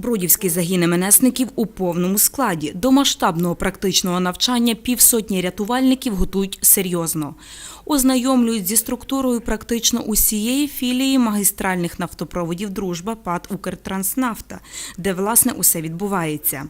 Бродівський загін МНСників у повному складі. До масштабного практичного навчання півсотні рятувальників готують серйозно. Ознайомлюють зі структурою практично усієї філії магістральних нафтопроводів «Дружба» ПАД «Укртранснафта», де, власне, усе відбувається.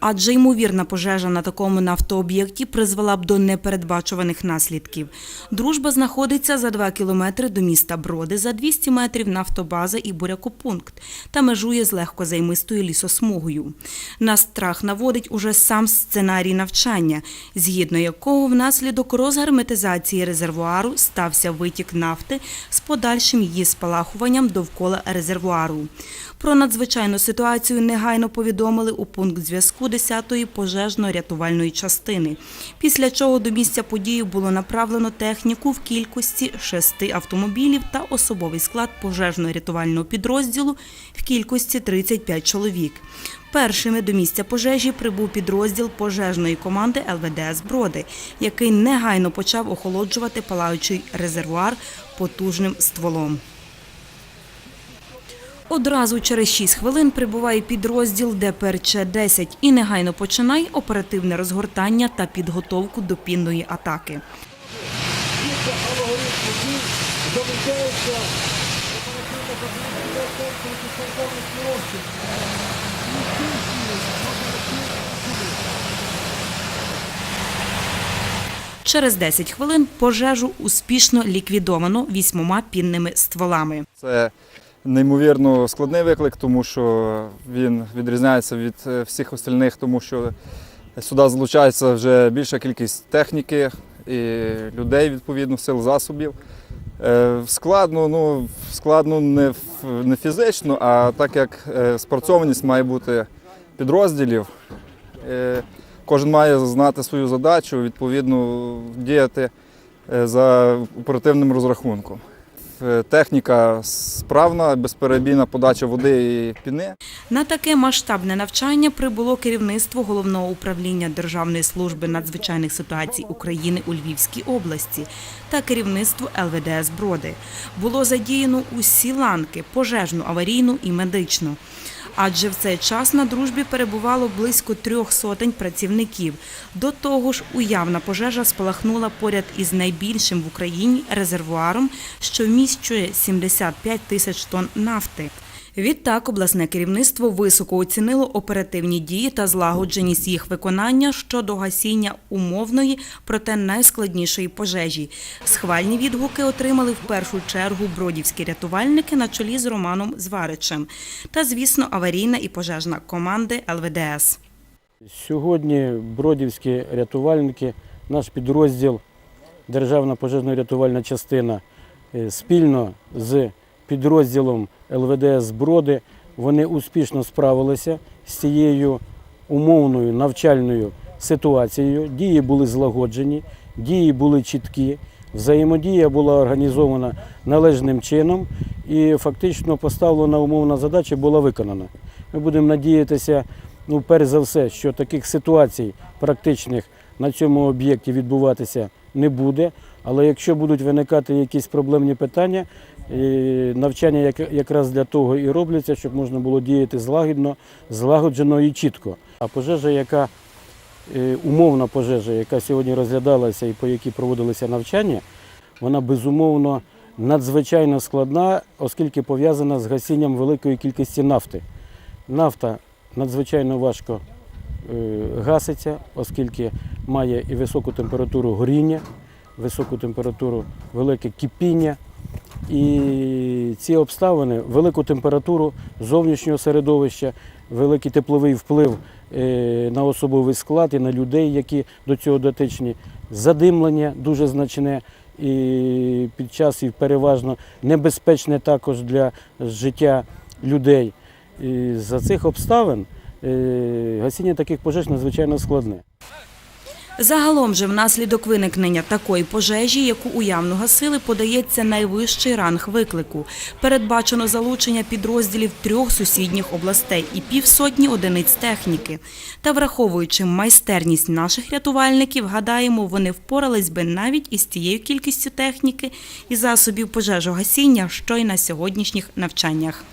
Адже ймовірна пожежа на такому нафтооб'єкті призвела б до непередбачуваних наслідків. «Дружба» знаходиться за 2 кілометри до міста Броди, за 200 метрів нафтобаза і бурякопункт та межує з легкозаймистою лісосмугою. На страх наводить уже сам сценарій навчання, згідно якого внаслідок розгерметизації резервуару стався витік нафти з подальшим її спалахуванням довкола резервуару. Про надзвичайну ситуацію негайно повідомили у пункт зв'язку 10-ї пожежно-рятувальної частини, після чого до місця події було направлено техніку в кількості шести автомобілів та особовий склад пожежно-рятувального підрозділу в кількості 35 чоловік. Першими до місця пожежі прибув підрозділ пожежної команди ЛВДС Броди, який негайно почав охолоджувати палаючий резервуар потужним стволом. Одразу через 6 хвилин прибуває підрозділ ДПРЧ-10 і негайно починає оперативне розгортання та підготовку до пінної атаки. Через 10 хвилин пожежу успішно ліквідовано вісьмома пінними стволами. Це неймовірно складний виклик, тому що він відрізняється від е, всіх остальних, тому що сюди залучається вже більша кількість техніки і людей, відповідно, сил засобів. Е, Складно, ну, складно не, не фізично, а так як е, спрацьованість має бути підрозділів. Е, Кожен має знати свою задачу, відповідно діяти за оперативним розрахунком. Е, Техніка справна, безперебійна подача води і піни. На таке масштабне навчання прибуло керівництво Головного управління Державної служби надзвичайних ситуацій України у Львівській області та керівництво ЛВДС Броди. Було задіяно усі ланки – пожежну, аварійну і медичну. Адже в цей час на дружбі перебувало близько трьох сотень працівників. До того ж, уявна пожежа спалахнула поряд із найбільшим в Україні резервуаром, що вміщує 75 тисяч тонн нафти. Відтак обласне керівництво високо оцінило оперативні дії та злагодженість їх виконання щодо гасіння умовної, проте найскладнішої пожежі. Схвальні відгуки отримали в першу чергу бродівські рятувальники на чолі з Романом Зваричем та, звісно, аварійна і пожежна команди ЛВДС. Сьогодні бродівські рятувальники, наш підрозділ, Державна пожежно-рятувальна частина е, спільно з підрозділом ЛВДС Броди, вони успішно справилися з цією умовною навчальною ситуацією. Дії були злагоджені, дії були чіткі, взаємодія була організована належним чином і фактично поставлена умовна задача була виконана. Ми будемо надіятися, ну, перш за все, що таких ситуацій практичних на цьому об'єкті відбуватися не буде. Але якщо будуть виникати якісь проблемні питання, е, навчання як- якраз для того і робляться, щоб можна було діяти злагідно, злагоджено і чітко. А пожежа, яка е, умовна пожежа, яка сьогодні розглядалася і по якій проводилися навчання, вона безумовно надзвичайно складна, оскільки пов'язана з гасінням великої кількості нафти. Нафта надзвичайно важко е, гаситься, оскільки має і високу температуру горіння, високу температуру, велике кипіння. І ці обставини, велику температуру зовнішнього середовища, великий тепловий вплив е, на особовий склад і на людей, які до цього дотичні, задимлення дуже значне і під час і переважно небезпечне також для життя людей. І за цих обставин е, гасіння таких пожеж надзвичайно складне. Загалом же внаслідок виникнення такої пожежі, яку уявно гасили, подається найвищий ранг виклику. Передбачено залучення підрозділів трьох сусідніх областей і півсотні одиниць техніки. Та враховуючи майстерність наших рятувальників, гадаємо, вони впорались би навіть із тією кількістю техніки і засобів пожежогасіння, що й на сьогоднішніх навчаннях.